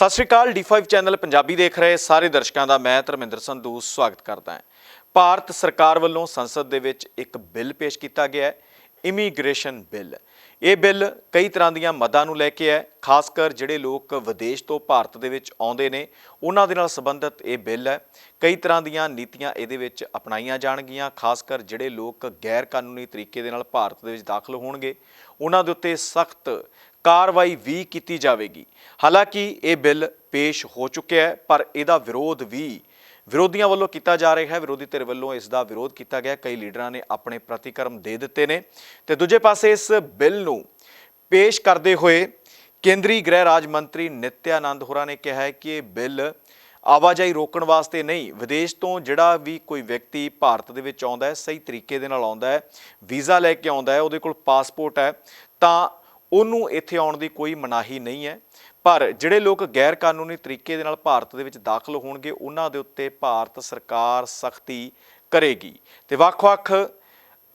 ਸਤਿ ਸ਼੍ਰੀ ਅਕਾਲ D5 channel Punjabi ਦੇਖ ਰਹੇ ਸਾਰੇ ਦਰਸ਼ਕਾਂ ਦਾ ਮੈਂ ਧਰਮਿੰਦਰ ਸੰਧੂ ਸਵਾਗਤ ਕਰਦਾ ਹਾਂ। ਭਾਰਤ ਸਰਕਾਰ ਵੱਲੋਂ ਸੰਸਦ ਦੇ ਵਿੱਚ ਇੱਕ ਬਿੱਲ ਪੇਸ਼ ਕੀਤਾ ਗਿਆ ਹੈ, ਇਮੀਗ੍ਰੇਸ਼ਨ ਬਿੱਲ। ਇਹ ਬਿੱਲ ਕਈ ਤਰ੍ਹਾਂ ਦੀਆਂ ਮਦਾਂ ਨੂੰ ਲੈ ਕੇ ਹੈ, ਖਾਸ ਕਰ ਜਿਹੜੇ ਲੋਕ ਵਿਦੇਸ਼ ਤੋਂ ਭਾਰਤ ਦੇ ਵਿੱਚ ਆਉਂਦੇ ਨੇ, ਉਹਨਾਂ ਦੇ ਨਾਲ ਸੰਬੰਧਿਤ ਇਹ ਬਿੱਲ ਹੈ। ਕਈ ਤਰ੍ਹਾਂ ਦੀਆਂ ਨੀਤੀਆਂ ਇਹਦੇ ਵਿੱਚ ਅਪਣਾਈਆਂ ਜਾਣਗੀਆਂ, ਖਾਸ ਕਰ ਜਿਹੜੇ ਲੋਕ ਗੈਰ ਕਾਨੂੰਨੀ ਤਰੀਕੇ ਦੇ ਨਾਲ ਭਾਰਤ ਦੇ ਵਿੱਚ ਦਾਖਲ ਹੋਣਗੇ, ਉਹਨਾਂ ਦੇ ਉੱਤੇ ਸਖਤ ਕਾਰਵਾਈ ਵੀ ਕੀਤੀ ਜਾਵੇਗੀ। ਹਾਲਾਂਕਿ ਇਹ ਬਿੱਲ ਪੇਸ਼ ਹੋ ਚੁੱਕਿਆ ਹੈ, ਪਰ ਇਹਦਾ ਵਿਰੋਧ ਵੀ ਵਿਰੋਧੀਆਂ ਵੱਲੋਂ ਕੀਤਾ ਜਾ ਰਿਹਾ ਹੈ। ਵਿਰੋਧੀ ਧਿਰ ਵੱਲੋਂ ਇਸ ਦਾ ਵਿਰੋਧ ਕੀਤਾ ਗਿਆ। ਕਈ ਲੀਡਰਾਂ ਨੇ ਆਪਣੇ ਪ੍ਰਤੀਕਰਮ ਦੇ ਦਿੱਤੇ ਨੇ। ਤੇ ਦੂਜੇ ਪਾਸੇ ਇਸ ਬਿੱਲ ਨੂੰ ਪੇਸ਼ ਕਰਦੇ ਹੋਏ ਕੇਂਦਰੀ ਗ੍ਰਹਿ ਰਾਜ ਮੰਤਰੀ ਨਿਤਿਆਨੰਦ ਹੋਰਾਂ ਨੇ ਕਿਹਾ ਹੈ ਕਿ ਇਹ ਬਿੱਲ ਆਵਾਜਾਈ ਰੋਕਣ ਵਾਸਤੇ ਨਹੀਂ, ਵਿਦੇਸ਼ ਤੋਂ ਜਿਹੜਾ ਵੀ ਕੋਈ ਵਿਅਕਤੀ ਭਾਰਤ ਦੇ ਵਿੱਚ ਆਉਂਦਾ ਹੈ, ਸਹੀ ਤਰੀਕੇ ਦੇ ਨਾਲ ਆਉਂਦਾ ਹੈ, ਵੀਜ਼ਾ ਲੈ ਕੇ ਆਉਂਦਾ ਹੈ, ਉਹਦੇ ਕੋਲ ਪਾਸਪੋਰਟ ਹੈ, ਤਾਂ ਉਹਨੂੰ ਇੱਥੇ ਆਉਣ ਦੀ ਕੋਈ ਮਨਾਹੀ ਨਹੀਂ ਹੈ। ਪਰ ਜਿਹੜੇ ਲੋਕ ਗੈਰ ਕਾਨੂੰਨੀ ਤਰੀਕੇ ਦੇ ਨਾਲ ਭਾਰਤ ਦੇ ਵਿੱਚ ਦਾਖਲ ਹੋਣਗੇ, ਉਹਨਾਂ ਦੇ ਉੱਤੇ ਭਾਰਤ ਸਰਕਾਰ ਸਖਤੀ ਕਰੇਗੀ। ਤੇ ਵੱਖ-ਵੱਖ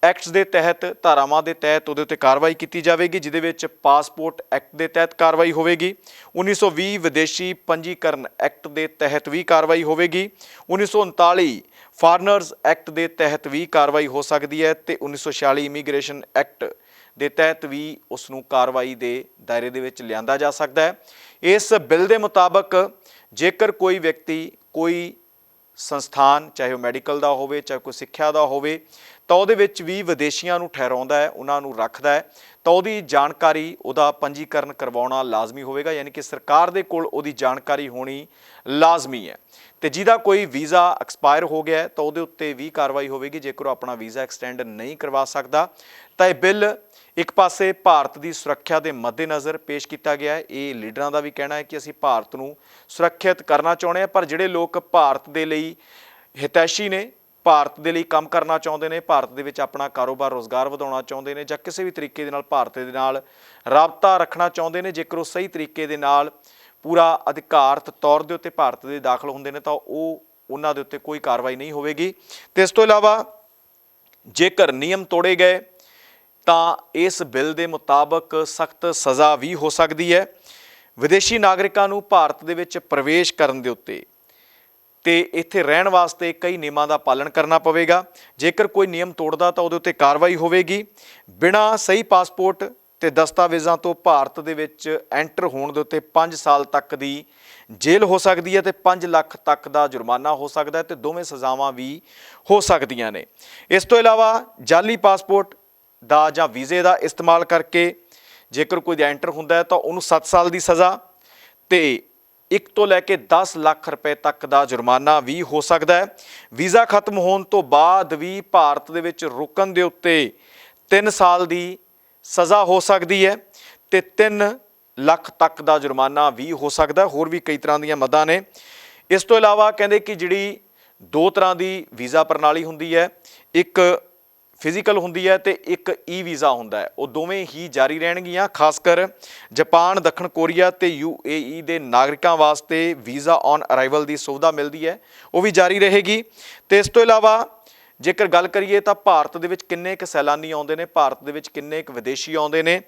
ਐਕਟਸ ਦੇ ਤਹਿਤ, ਧਾਰਾਵਾਂ ਦੇ ਤਹਿਤ ਉਹਦੇ ਉੱਤੇ ਕਾਰਵਾਈ ਕੀਤੀ ਜਾਵੇਗੀ, ਜਿਹਦੇ ਵਿੱਚ ਪਾਸਪੋਰਟ ਐਕਟ ਦੇ ਤਹਿਤ ਕਾਰਵਾਈ ਹੋਵੇਗੀ। 1920 ਵਿਦੇਸ਼ੀ ਪੰਜੀਕਰਨ ਐਕਟ ਦੇ ਤਹਿਤ ਵੀ ਕਾਰਵਾਈ ਹੋਵੇਗੀ। 1939 ਫਾਰਨਰਸ ਐਕਟ ਦੇ ਤਹਿਤ ਵੀ ਕਾਰਵਾਈ ਹੋ ਸਕਦੀ ਹੈ ਤੇ 1946 ਇਮੀਗ੍ਰੇਸ਼ਨ ਐਕਟ ਦੇ ਤਹਿਤ ਵੀ ਉਸ ਨੂੰ ਕਾਰਵਾਈ ਦੇ ਦਾਇਰੇ ਦੇ ਵਿੱਚ ਲਿਆਂਦਾ ਜਾ ਸਕਦਾ ਹੈ। ਇਸ ਬਿੱਲ ਦੇ ਮੁਤਾਬਕ ਜੇਕਰ ਕੋਈ ਵਿਅਕਤੀ ਕੋਈ ਸੰਸਥਾਨ, ਚਾਹੇ ਉਹ ਮੈਡੀਕਲ ਦਾ ਹੋਵੇ, ਚਾਹੇ ਕੋਈ ਸਿੱਖਿਆ ਦਾ ਹੋਵੇ, ਤਾਂ ਉਹਦੇ ਵਿੱਚ ਵੀ ਵਿਦੇਸ਼ੀਆਂ ਨੂੰ ਠਹਿਰਾਉਂਦਾ ਹੈ, ਉਹਨਾਂ ਨੂੰ ਰੱਖਦਾ ਹੈ। ਤਾਂ ਉਹਦੀ ਜਾਣਕਾਰੀ ਉਹਦਾ ਪੰਜੀਕਰਨ ਕਰਵਾਉਣਾ ਲਾਜ਼ਮੀ ਹੋਵੇਗਾ, ਯਾਨੀ ਕਿ ਸਰਕਾਰ ਦੇ ਕੋਲ ਉਹਦੀ ਜਾਣਕਾਰੀ ਹੋਣੀ ਲਾਜ਼ਮੀ ਹੈ। ਤੇ ਜਿਹਦਾ ਕੋਈ ਵੀਜ਼ਾ ਐਕਸਪਾਇਰ ਹੋ ਗਿਆ ਤਾਂ ਉਹਦੇ ਉੱਤੇ ਵੀ ਕਾਰਵਾਈ ਹੋਵੇਗੀ, ਜੇਕਰ ਉਹ ਆਪਣਾ ਵੀਜ਼ਾ ਐਕਸਟੈਂਡ ਨਹੀਂ ਕਰਵਾ ਸਕਦਾ। ਤਾਂ ਇਹ ਬਿੱਲ ਇੱਕ ਪਾਸੇ ਭਾਰਤ ਦੀ ਸੁਰੱਖਿਆ ਦੇ ਮੱਦੇਨਜ਼ਰ ਪੇਸ਼ ਕੀਤਾ ਗਿਆ ਹੈ। ਇਹ ਲੀਡਰਾਂ ਦਾ ਵੀ ਕਹਿਣਾ ਹੈ ਕਿ ਅਸੀਂ ਭਾਰਤ ਨੂੰ ਸੁਰੱਖਿਅਤ ਕਰਨਾ ਚਾਹੁੰਦੇ ਹਾਂ, ਪਰ ਜਿਹੜੇ ਲੋਕ ਭਾਰਤ ਦੇ ਲਈ ਹਿਤੈਸ਼ੀ ਨੇ, ਭਾਰਤ ਦੇ ਲਈ ਕੰਮ ਕਰਨਾ ਚਾਹੁੰਦੇ ਨੇ, ਭਾਰਤ ਦੇ ਵਿੱਚ ਆਪਣਾ ਕਾਰੋਬਾਰ, ਰੋਜ਼ਗਾਰ ਵਧਾਉਣਾ ਚਾਹੁੰਦੇ ਨੇ ਜਾਂ ਕਿਸੇ ਵੀ ਤਰੀਕੇ ਦੇ ਨਾਲ ਭਾਰਤ ਦੇ ਨਾਲ ਰਾਬਤਾ ਰੱਖਣਾ ਚਾਹੁੰਦੇ ਨੇ, ਜੇਕਰ ਉਹ ਸਹੀ ਤਰੀਕੇ ਦੇ ਨਾਲ ਪੂਰਾ ਅਧਿਕਾਰਤ ਤੌਰ ਦੇ ਉੱਤੇ ਭਾਰਤ ਦੇ ਦਾਖਲ ਹੁੰਦੇ ਨੇ, ਤਾਂ ਉਹ ਉਹਨਾਂ ਦੇ ਉੱਤੇ ਕੋਈ ਕਾਰਵਾਈ ਨਹੀਂ ਹੋਵੇਗੀ। ਤੇ ਇਸ ਤੋਂ ਇਲਾਵਾ ਜੇਕਰ ਨਿਯਮ ਤੋੜੇ ਗਏ ਤਾਂ ਇਸ ਬਿੱਲ ਦੇ ਮੁਤਾਬਕ ਸਖਤ ਸਜ਼ਾ ਵੀ ਹੋ ਸਕਦੀ ਹੈ। ਵਿਦੇਸ਼ੀ ਨਾਗਰਿਕਾਂ ਨੂੰ ਭਾਰਤ ਦੇ ਵਿੱਚ ਪ੍ਰਵੇਸ਼ ਕਰਨ ਦੇ ਉੱਤੇ ਤੇ ਇੱਥੇ ਰਹਿਣ ਵਾਸਤੇ ਕਈ ਨਿਯਮਾਂ ਦਾ ਪਾਲਣ ਕਰਨਾ ਪਵੇਗਾ। ਜੇਕਰ ਕੋਈ ਨਿਯਮ ਤੋੜਦਾ ਤਾਂ ਉਹਦੇ ਉੱਤੇ ਕਾਰਵਾਈ ਹੋਵੇਗੀ। ਬਿਨਾਂ ਸਹੀ ਪਾਸਪੋਰਟ ਤੇ ਦਸਤਾਵੇਜ਼ਾਂ ਤੋਂ ਭਾਰਤ ਦੇ ਵਿੱਚ ਐਂਟਰ ਹੋਣ ਦੇ ਉੱਤੇ 5 ਸਾਲ ਤੱਕ ਦੀ ਜੇਲ੍ਹ ਹੋ ਸਕਦੀ ਹੈ ਤੇ 5 ਲੱਖ ਤੱਕ ਦਾ ਜੁਰਮਾਨਾ ਹੋ ਸਕਦਾ ਹੈ ਤੇ ਦੋਵੇਂ ਸਜ਼ਾਵਾਂ ਵੀ ਹੋ ਸਕਦੀਆਂ ਨੇ। ਇਸ ਤੋਂ ਇਲਾਵਾ ਜਾਲੀ ਪਾਸਪੋਰਟ ਦਾ ਜਾਂ ਵੀਜ਼ੇ ਦਾ ਇਸਤੇਮਾਲ ਕਰਕੇ ਜੇਕਰ ਕੋਈ ਐਂਟਰ ਹੁੰਦਾ ਹੈ ਤਾਂ ਉਹਨੂੰ 7 ਸਾਲ ਦੀ ਸਜ਼ਾ ਤੇ 1 ਤੋਂ ਲੈ ਕੇ 10 ਲੱਖ ਰੁਪਏ ਤੱਕ ਦਾ ਜੁਰਮਾਨਾ ਵੀ ਹੋ ਸਕਦਾ ਹੈ। ਵੀਜ਼ਾ ਖਤਮ ਹੋਣ ਤੋਂ ਬਾਅਦ ਵੀ ਭਾਰਤ ਦੇ ਵਿੱਚ ਰੁਕਣ ਦੇ ਉੱਤੇ 3 ਸਾਲ ਦੀ ਸਜ਼ਾ ਹੋ ਸਕਦੀ ਹੈ ਤੇ 3 ਲੱਖ ਤੱਕ ਦਾ ਜੁਰਮਾਨਾ ਵੀ ਹੋ ਸਕਦਾ ਹੋਰ ਵੀ ਕਈ ਤਰ੍ਹਾਂ ਦੀਆਂ ਮਦਾਂ ਨੇ। ਇਸ ਤੋਂ ਇਲਾਵਾ ਕਹਿੰਦੇ ਕਿ ਜਿਹੜੀ ਦੋ ਤਰ੍ਹਾਂ ਦੀ ਵੀਜ਼ਾ ਪ੍ਰਣਾਲੀ ਹੁੰਦੀ ਹੈ, ਇੱਕ ਫਿਜ਼ੀਕਲ ਹੁੰਦੀ ਹੈ ਤੇ ਇੱਕ e ਈ ਵੀਜ਼ਾ ਹੁੰਦਾ ਹੈ। ਉਹ ਦੋਵੇਂ ਹੀ ਜਾਰੀ ਰਹਿਣਗੀਆਂ, ਖਾਸ ਕਰ ਜਾਪਾਨ, ਦੱਖਣ ਕੋਰੀਆ ਤੇ ਯੂਏਈ ਦੇ ਨਾਗਰਿਕਾਂ ਵਾਸਤੇ ਵੀਜ਼ਾ ਔਨ ਅਰਾਈਵਲ ਦੀ ਸੁਵਿਧਾ ਮਿਲਦੀ ਹੈ। ਉਹ ਵੀ ਜਾਰੀ ਰਹੇਗੀ। ਤੇ ਇਸ ਤੋਂ ਇਲਾਵਾ ਜੇਕਰ ਗੱਲ ਕਰੀਏ ਤਾਂ ਭਾਰਤ ਦੇ ਵਿੱਚ ਕਿੰਨੇ ਕੁ ਸੈਲਾਨੀ ਆਉਂਦੇ ਨੇ, ਭਾਰਤ ਦੇ ਵਿੱਚ ਕਿੰਨੇ ਕੁ ਵਿਦੇਸ਼ੀ ਆਉਂਦੇ ਨੇ?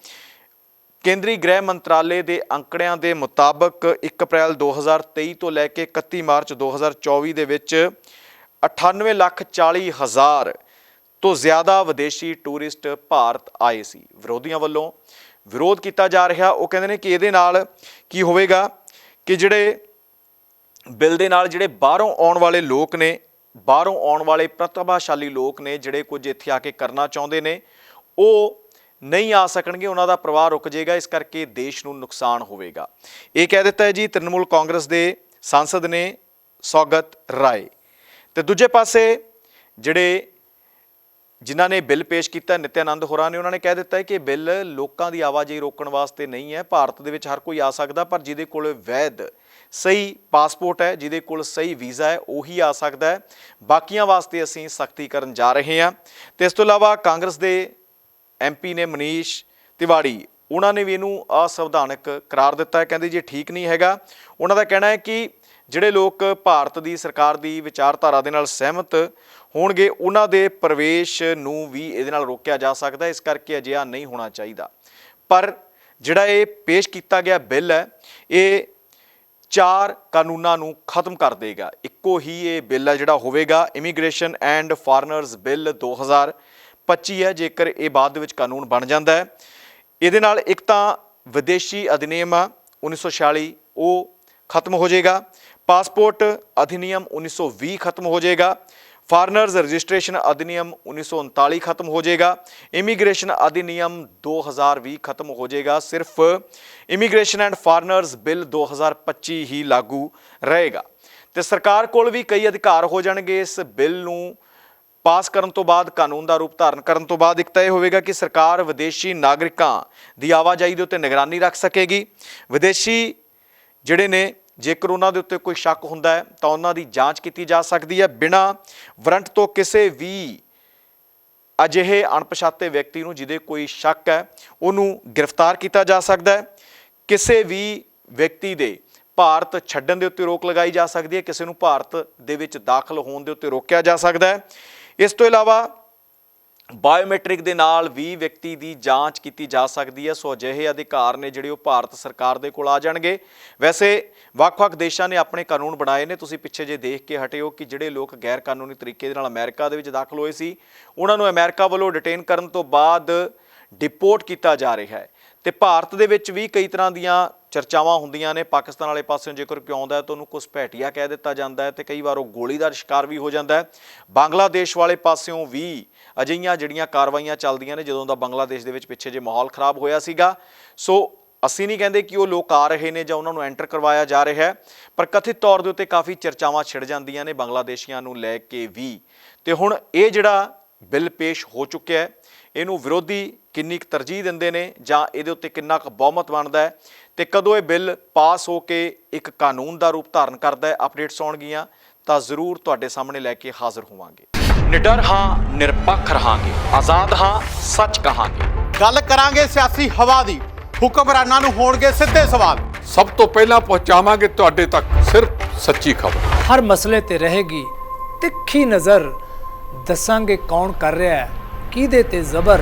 ਕੇਂਦਰੀ ਗ੍ਰਹਿ ਮੰਤਰਾਲੇ ਦੇ ਅੰਕੜਿਆਂ ਦੇ ਮੁਤਾਬਕ 1 ਅਪ੍ਰੈਲ 2023 ਤੋਂ ਲੈ ਕੇ 31 ਮਾਰਚ 2024 ਦੇ ਵਿੱਚ 98 ਲੱਖ 40 ਹਜ਼ਾਰ ਤੋਂ ਜ਼ਿਆਦਾ ਵਿਦੇਸ਼ੀ ਟੂਰਿਸਟ ਭਾਰਤ ਆਏ ਸੀ। ਵਿਰੋਧੀਆਂ ਵੱਲੋਂ ਵਿਰੋਧ ਕੀਤਾ ਜਾ ਰਿਹਾ। ਉਹ ਕਹਿੰਦੇ ਨੇ ਕਿ ਇਹਦੇ ਨਾਲ ਕੀ ਹੋਵੇਗਾ ਕਿ ਜਿਹੜੇ ਬਿੱਲ ਦੇ ਨਾਲ ਜਿਹੜੇ ਬਾਹਰੋਂ ਆਉਣ ਵਾਲੇ ਲੋਕ ਨੇ, ਬਾਹਰੋਂ ਆਉਣ ਵਾਲੇ ਪ੍ਰਤਿਭਾਸ਼ਾਲੀ ਲੋਕ ਨੇ, ਜਿਹੜੇ ਕੁਝ ਇੱਥੇ ਆ ਕੇ ਕਰਨਾ ਚਾਹੁੰਦੇ ਨੇ, ਉਹ ਨਹੀਂ ਆ ਸਕਣਗੇ। ਉਹਨਾਂ ਦਾ ਪ੍ਰਵਾਹ ਰੁਕ ਜਾਏਗਾ। ਇਸ ਕਰਕੇ ਦੇਸ਼ ਨੂੰ ਨੁਕਸਾਨ ਹੋਵੇਗਾ। ਇਹ ਕਹਿ ਦਿੱਤਾ ਹੈ ਜੀ, ਤ੍ਰਿਣਮੂਲ ਕਾਂਗਰਸ ਦੇ ਸਾਂਸਦ ਨੇ ਸੌਗਤ ਰਾਏ। ਤੇ ਦੂਜੇ ਪਾਸੇ ਜਿਹੜੇ ਜਿਨ੍ਹਾਂ ਨੇ ਬਿੱਲ ਪੇਸ਼ ਕੀਤਾ, ਨਿਤਿਆਨੰਦ ਹੋਰਾਂ ਨੇ ਉਹਨਾਂ ਨੇ ਕਹਿ ਦਿੱਤਾ ਹੈ ਕਿ ਬਿੱਲ ਲੋਕਾਂ ਦੀ ਆਵਾਜਾਈ ਰੋਕਣ ਵਾਸਤੇ ਨਹੀਂ ਹੈ, ਭਾਰਤ ਦੇ ਵਿੱਚ ਹਰ ਕੋਈ ਆ ਸਕਦਾ, ਪਰ ਜਿਹਦੇ ਕੋਲ ਵੈਧ ਸਹੀ ਪਾਸਪੋਰਟ ਹੈ, ਜਿਹਦੇ ਕੋਲ ਸਹੀ ਵੀਜ਼ਾ ਹੈ, ਉਹੀ ਆ ਸਕਦਾ ਹੈ। ਬਾਕੀਆਂ ਵਾਸਤੇ ਅਸੀਂ ਸਖਤੀ ਕਰਨ ਜਾ ਰਹੇ ਹਾਂ। ਤੇ ਇਸ ਤੋਂ ਇਲਾਵਾ ਕਾਂਗਰਸ ਦੇ ਐਮਪੀ ਨੇ ਮਨੀਸ਼ ਤਿਵਾੜੀ, ਉਹਨਾਂ ਨੇ ਵੀ ਇਹਨੂੰ ਅਸੰਵਿਧਾਨਕ ਕਰਾਰ ਦਿੱਤਾ ਹੈ, ਕਹਿੰਦੇ ਜੀ ਠੀਕ ਨਹੀਂ ਹੈਗਾ। ਉਹਨਾਂ ਦਾ ਕਹਿਣਾ ਹੈ ਕਿ ਜਿਹੜੇ ਲੋਕ ਭਾਰਤ ਦੀ ਸਰਕਾਰ ਦੀ ਵਿਚਾਰਧਾਰਾ ਦੇ ਨਾਲ ਸਹਿਮਤ ਹੋਣਗੇ, ਉਹਨਾਂ ਦੇ ਪ੍ਰਵੇਸ਼ ਨੂੰ ਵੀ ਇਹਦੇ ਨਾਲ ਰੋਕਿਆ ਜਾ ਸਕਦਾ ਇਸ ਕਰਕੇ ਅਜਿਹਾ ਨਹੀਂ ਹੋਣਾ ਚਾਹੀਦਾ। ਪਰ ਜਿਹੜਾ ਇਹ ਪੇਸ਼ ਕੀਤਾ ਗਿਆ ਬਿੱਲ ਹੈ, ਇਹ ਚਾਰ ਕਾਨੂੰਨਾਂ ਨੂੰ ਖਤਮ ਕਰ ਦੇਗਾ। ਇੱਕੋ ਹੀ ਇਹ ਬਿੱਲ ਹੈ ਜਿਹੜਾ ਹੋਵੇਗਾ ਇਮੀਗ੍ਰੇਸ਼ਨ ਐਂਡ ਫਾਰਨਰਸ ਬਿੱਲ 2025 ਹੈ, ਜੇਕਰ ਇਹ ਬਾਅਦ ਦੇ ਵਿੱਚ ਕਾਨੂੰਨ ਬਣ ਜਾਂਦਾ ਹੈ। ਇਹਦੇ ਨਾਲ ਇੱਕ ਤਾਂ ਵਿਦੇਸ਼ੀ ਅਧਿਨਿਯਮ ਆ 1946 ਉਹ ਖਤਮ ਹੋ ਜਾਏਗਾ। ਪਾਸਪੋਰਟ ਅਧਿਨਿਯਮ 1920 ਖਤਮ ਹੋ ਜਾਏਗਾ। ਫਾਰਨਰਸ ਰਜਿਸਟ੍ਰੇਸ਼ਨ ਅਧਿਨਿਯਮ 1939 ਖਤਮ ਹੋ ਜਾਏਗਾ। ਇਮੀਗ੍ਰੇਸ਼ਨ ਅਧਿਨਿਯਮ 2020 ਖਤਮ ਹੋ ਜਾਏਗਾ। ਸਿਰਫ ਇਮੀਗ੍ਰੇਸ਼ਨ ਐਂਡ ਫਾਰਨਰਸ ਬਿੱਲ 2025 ਹੀ ਲਾਗੂ ਰਹੇਗਾ। ਤੇ ਸਰਕਾਰ ਕੋਲ ਵੀ ਕਈ ਅਧਿਕਾਰ ਹੋ ਜਾਣਗੇ। ਇਸ ਬਿੱਲ ਨੂੰ ਪਾਸ ਕਰਨ ਤੋਂ ਬਾਅਦ, ਕਾਨੂੰਨ ਦਾ ਰੂਪ ਧਾਰਨ ਕਰਨ ਤੋਂ ਬਾਅਦ ਇੱਕ ਤਾਂ ਇਹ ਹੋਵੇਗਾ ਕਿ ਸਰਕਾਰ ਵਿਦੇਸ਼ੀ ਨਾਗਰਿਕਾਂ ਦੀ ਆਵਾਜਾਈ ਦੇ ਉੱਤੇ ਨਿਗਰਾਨੀ ਰੱਖ ਸਕੇਗੀ। ਵਿਦੇਸ਼ੀ ਜਿਹੜੇ ਨੇ ਜੇਕਰ ਉਹਨਾਂ ਦੇ ਉੱਤੇ ਕੋਈ ਸ਼ੱਕ ਹੁੰਦਾ ਹੈ, ਤਾਂ ਉਹਨਾਂ ਦੀ ਜਾਂਚ ਕੀਤੀ ਜਾ ਸਕਦੀ ਹੈ। ਬਿਨਾਂ ਵਾਰੰਟ ਤੋਂ ਕਿਸੇ ਵੀ ਅਜਿਹੇ ਅਣਪਛਾਤੇ ਵਿਅਕਤੀ ਨੂੰ ਜਿਹਦੇ ਕੋਈ ਸ਼ੱਕ ਹੈ, ਉਹਨੂੰ ਗ੍ਰਿਫਤਾਰ ਕੀਤਾ ਜਾ ਸਕਦਾ ਹੈ। ਕਿਸੇ ਵੀ ਵਿਅਕਤੀ ਦੇ ਭਾਰਤ ਛੱਡਣ ਦੇ ਉੱਤੇ ਰੋਕ ਲਗਾਈ ਜਾ ਸਕਦੀ ਹੈ, ਕਿਸੇ ਨੂੰ ਭਾਰਤ ਦੇ ਵਿੱਚ ਦਾਖਲ ਹੋਣ ਦੇ ਉੱਤੇ ਰੋਕਿਆ ਜਾ ਸਕਦਾ ਹੈ। ਇਸ ਤੋਂ ਇਲਾਵਾ ਬਾਇਓਮੈਟ੍ਰਿਕ ਦੇ ਨਾਲ ਵੀ ਵਿਅਕਤੀ ਦੀ ਜਾਂਚ ਕੀਤੀ ਜਾ ਸਕਦੀ ਹੈ, ਸੋ ਅਜਿਹੇ ਅਧਿਕਾਰ ਨੇ ਜਿਹੜੇ ਉਹ ਭਾਰਤ ਸਰਕਾਰ ਦੇ ਕੋਲ ਆ ਜਾਣਗੇ। ਵੈਸੇ ਵੱਖ-ਵੱਖ ਦੇਸ਼ਾਂ ਨੇ ਆਪਣੇ ਕਾਨੂੰਨ ਬਣਾਏ ਨੇ, ਤੁਸੀਂ ਪਿੱਛੇ ਜੇ ਦੇਖ ਕੇ ਹਟਿਓ ਕਿ ਜਿਹੜੇ ਲੋਕ ਗੈਰ ਕਾਨੂੰਨੀ ਤਰੀਕੇ ਦੇ ਨਾਲ ਅਮਰੀਕਾ ਦੇ ਵਿੱਚ ਦਾਖਲ ਹੋਏ ਸੀ, ਉਹਨਾਂ ਨੂੰ ਅਮਰੀਕਾ ਵੱਲੋਂ ਡਿਟੇਨ ਕਰਨ ਤੋਂ ਬਾਅਦ ਡਿਪੋਰਟ ਕੀਤਾ ਜਾ ਰਿਹਾ ਹੈ। ਤੇ ਭਾਰਤ ਦੇ ਵਿੱਚ ਵੀ ਕਈ ਤਰ੍ਹਾਂ ਦੀਆਂ ਚਰਚਾਵਾਂ ਹੁੰਦੀਆਂ ਨੇ, ਪਾਕਿਸਤਾਨ ਵਾਲੇ ਪਾਸਿਓਂ ਜੇਕਰ ਕਿਉਂ ਆਉਂਦਾ ਤਾਂ ਉਹਨੂੰ ਘੁਸਪੈਠੀਆ ਕਹਿ ਦਿੱਤਾ ਜਾਂਦਾ ਹੈ ਤੇ ਕਈ ਵਾਰ ਉਹ ਗੋਲੀ ਦਾ ਸ਼ਿਕਾਰ ਵੀ ਹੋ ਜਾਂਦਾ ਹੈ। ਬੰਗਲਾਦੇਸ਼ ਵਾਲੇ ਪਾਸਿਓਂ ਵੀ ਅਜਿਹੀਆਂ ਜਿਹੜੀਆਂ ਕਾਰਵਾਈਆਂ ਚੱਲਦੀਆਂ ਨੇ, ਜਦੋਂ ਦਾ ਬੰਗਲਾਦੇਸ਼ ਦੇ ਵਿੱਚ ਪਿੱਛੇ ਜੇ ਮਾਹੌਲ ਖਰਾਬ ਹੋਇਆ ਸੀਗਾ। ਸੋ ਅਸੀਂ ਨਹੀਂ ਕਹਿੰਦੇ ਕਿ ਉਹ ਲੋਕ ਆ ਰਹੇ ਨੇ ਜਾਂ ਉਹਨਾਂ ਨੂੰ ਐਂਟਰ ਕਰਵਾਇਆ ਜਾ ਰਿਹਾ ਹੈ, ਪਰ ਕਥਿਤ ਤੌਰ ਦੇ ਉੱਤੇ ਕਾਫੀ ਚਰਚਾਵਾਂ ਛਿੜ ਜਾਂਦੀਆਂ ਨੇ ਬੰਗਲਾਦੇਸ਼ੀਆਂ ਨੂੰ ਲੈ ਕੇ ਵੀ। ਤੇ ਹੁਣ ਇਹ ਜਿਹੜਾ ਬਿੱਲ ਪੇਸ਼ ਹੋ ਚੁੱਕਿਆ ਹੈ, ਇਹਨੂੰ ਵਿਰੋਧੀ ਕਿੰਨੀ ਕੁ ਤਰਜੀਹ ਦਿੰਦੇ ਨੇ ਜਾਂ ਇਹਦੇ ਉੱਤੇ ਕਿੰਨਾ ਕੁ ਬਹੁਮਤ ਬਣਦਾ ਹੈ ਤੇ ਕਦੋਂ ਇਹ ਬਿੱਲ ਪਾਸ ਹੋ ਕੇ ਇੱਕ ਕਾਨੂੰਨ ਦਾ ਰੂਪ ਧਾਰਨ ਕਰਦਾ ਹੈ ਅਪਡੇਟਸ ਆਉਣਗੀਆਂ ਤਾਂ ਜ਼ਰੂਰ ਤੁਹਾਡੇ ਸਾਹਮਣੇ ਲੈ ਕੇ ਹਾਜ਼ਰ ਹੋਵਾਂਗੇ। ਨਿਡਰ ਹਾਂ ਨਿਰਪੱਖ ਰਹਾਂਗੇ। ਆਜ਼ਾਦ ਹਾਂ ਸੱਚ ਕਹਾਂਗੇ। ਗੱਲ ਕਰਾਂਗੇ ਸਿਆਸੀ ਹਵਾ ਦੀ। ਹੁਕਮਰਾਨਾਂ ਨੂੰ ਹੋਣਗੇ ਸਿੱਧੇ ਸਵਾਲ। ਸਭ ਤੋਂ ਪਹਿਲਾਂ ਪਹੁੰਚਾਵਾਂਗੇ ਤੁਹਾਡੇ ਤੱਕ ਸਿਰਫ ਸੱਚੀ ਖਬਰ। ਹਰ ਮਸਲੇ ਤੇ ਰਹੇਗੀ ਤਿੱਖੀ ਨਜ਼ਰ। ਦੱਸਾਂਗੇ ਕੌਣ ਕਰ ਰਿਹਾ ਹੈ ਕਿਹਦੇ ਤੇ ਜ਼ਬਰ।